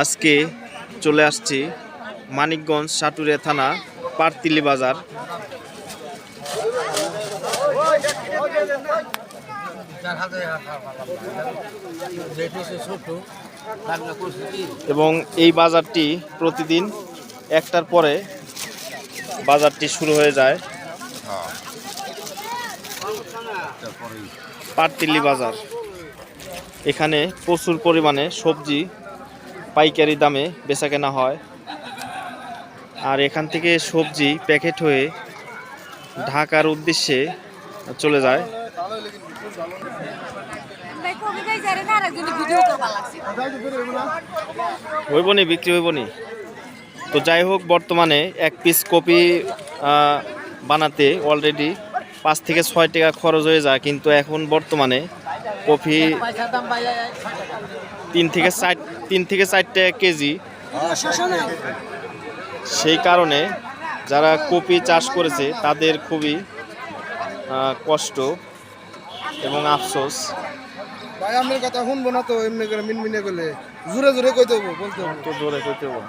আজকে চলে আসছি মানিকগঞ্জ সাটুরিয়া থানা পারতিলি বাজার। এবং এই বাজারটি প্রতিদিন একটার পরে বাজারটি শুরু হয়ে যায়। পাটতিল্লি বাজার। এখানে প্রচুর পরিমাণে সবজি পাইকারি দামে বেচা কেনা হয়। আর এখান থেকে সবজি প্যাকেট হয়ে ঢাকার উদ্দেশ্যে চলে যায়। যারে না বিক্রি হইবনি। তো যাই হোক, বর্তমানে এক পিস কপি বানাতে অলরেডি পাঁচ থেকে ছয় টাকা খরচ হয়ে যায়। কিন্তু এখন বর্তমানে কফি তিন থেকে চার তিন থেকে চার টাকা কেজি। সেই কারণে যারা কপি চাষ করেছে তাদের খুবই কষ্ট এবং আফসোস। ভাই আপনার কথা শুনব না তো এমনি করে মিনমিনে করলে। জোরে জোরে কইতে হব বলতে হব। তো জোরে করতে হবে।